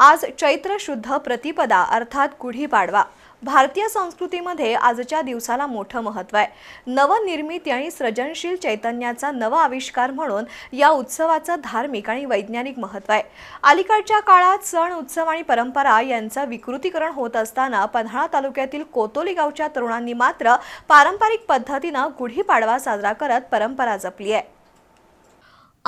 आज चैत्र शुद्ध प्रतिपदा अर्थात गुढीपाडवा भारतीय संस्कृतीमध्ये आजच्या दिवसाला मोठं महत्त्व आहे. नवनिर्मिती आणि सृजनशील चैतन्याचा नव आविष्कार म्हणून या उत्सवाचं धार्मिक आणि वैज्ञानिक महत्त्व आहे. अलीकडच्या काळात सण उत्सव आणि परंपरा यांचं विकृतीकरण होत असताना पन्हाळा तालुक्यातील कोतोली गावच्या तरुणांनी मात्र पारंपरिक पद्धतीनं गुढीपाडवा साजरा करत परंपरा जपली आहे.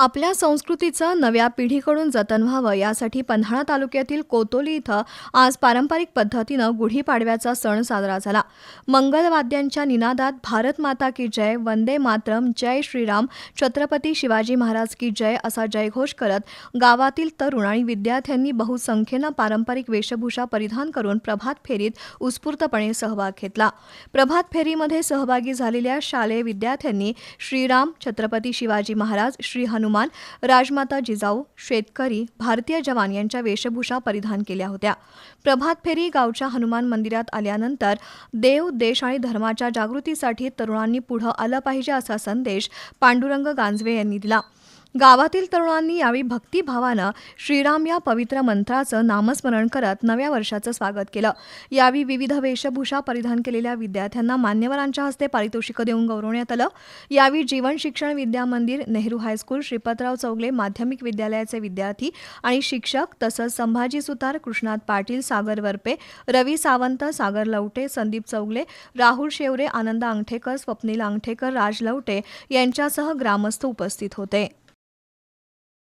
आपल्या संस्कृतीचं नव्या पिढीकडून जतन व्हावं यासाठी पन्हाळा तालुक्यातील कोतोली इथं आज पारंपरिक पद्धतीनं गुढीपाडव्याचा सण साजरा झाला. मंगलवाद्यांच्या निनादात भारत माता की जय वंदे मातरम जय श्रीराम छत्रपती शिवाजी महाराज की जय असा जयघोष करत गावातील तरुण आणि विद्यार्थ्यांनी बहुसंख्येनं पारंपरिक वेशभूषा परिधान करून प्रभात फेरीत उत्स्फूर्तपणे सहभाग घेतला. प्रभात फेरीमध्ये सहभागी झालेल्या शालेय विद्यार्थ्यांनी श्रीराम छत्रपती शिवाजी महाराज श्री हनुमान राजमाता जिजाऊ शेतकरी भारतीय जवान यांच्या वेशभूषा परिधान केल्या होत्या. प्रभात फेरी गावच्या हनुमान मंदिरात आल्यानंतर देव देश आणि धर्माच्या जागृतीसाठी तरुणांनी पुढं आलं पाहिजे असा संदेश पांडुरंग गांजवे यांनी दिला. गावातील तरुणांनी यावेळी भक्तिभावानं श्रीराम या पवित्र मंत्राचं नामस्मरण करत नव्या वर्षाचं स्वागत केलं. यावेळी विविध वेशभूषा परिधान केलेल्या विद्यार्थ्यांना मान्यवरांच्या हस्ते पारितोषिकं देऊन गौरवण्यात आलं. यावेळी जीवन शिक्षण विद्या मंदिर नेहरू हायस्कूल श्रीपतराव चौगले माध्यमिक विद्यालयाचे विद्यार्थी आणि शिक्षक तसंच संभाजी सुतार कृष्णात पाटील सागर वरपे रवी सावंत सागर लवटे संदीप चौगले राहुल शेवरे आनंद अंगठेकर स्वप्नील अंगठेकर राज लवटे यांच्यासह ग्रामस्थ उपस्थित होते.